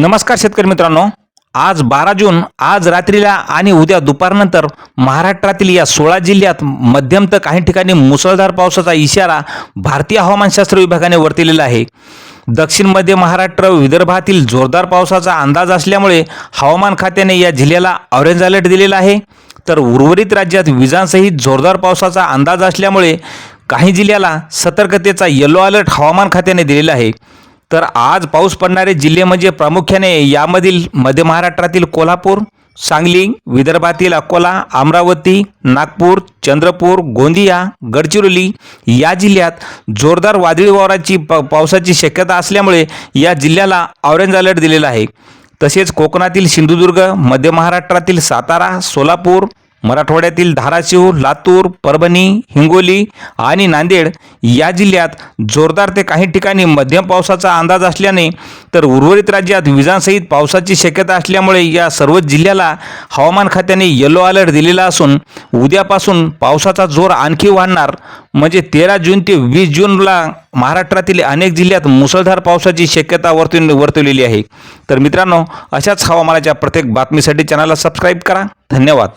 नमस्कार शेतकरी मित्रांनो. आज बारा जून आज रात्रीला आणि उद्या दुपारनंतर महाराष्ट्रातील या सोळा जिल्ह्यात मध्यम तर काही ठिकाणी मुसळधार पावसाचा इशारा भारतीय हवामानशास्त्र विभागाने वर्तवलेला आहे. दक्षिण मध्य महाराष्ट्र विदर्भातील जोरदार पावसाचा अंदाज असल्यामुळे हवामान खात्याने या जिल्ह्याला ऑरेंज अलर्ट दिलेला आहे. तर उर्वरित राज्यात विजांसहित जोरदार पावसाचा अंदाज असल्यामुळे काही जिल्ह्याला सतर्कतेचा येलो अलर्ट हवामान खात्याने दिलेला आहे. तर आज पाऊस पडणारे जिल्हे म्हणजे प्रामुख्याने यामधील मध्य महाराष्ट्रातील कोल्हापूर सांगली विदर्भातील अकोला अमरावती नागपूर चंद्रपूर गोंदिया गडचिरोली या जिल्ह्यात जोरदार वादळी वावराची प पावसाची शक्यता असल्यामुळे या जिल्ह्याला ऑरेंज अलर्ट दिलेला आहे. तसेच कोकणातील सिंधुदुर्ग मध्य महाराष्ट्रातील सातारा सोलापूर मराठवाड्यातील धाराशिव लातूर परभणी हिंगोली आणि नांदेड या जिल्ह्यात जोरदार ते काही ठिकाणी मध्यम पावसाचा अंदाज असल्याने तर उर्वरित राज्यात विजांसहित पावसाची शक्यता असल्यामुळे या सर्व जिल्ह्याला हवामान खात्याने येलो अलर्ट दिलेला असून उद्यापासून पावसाचा जोर आणखी वाढणार. म्हणजे तेरा जून ते वीस जूनला महाराष्ट्रातील अनेक जिल्ह्यात मुसळधार पावसाची शक्यता वर्तवून वर्तवलेली आहे. तर मित्रांनो अशाच हवामानाच्या प्रत्येक बातमीसाठी चॅनलला सबस्क्राईब करा. धन्यवाद.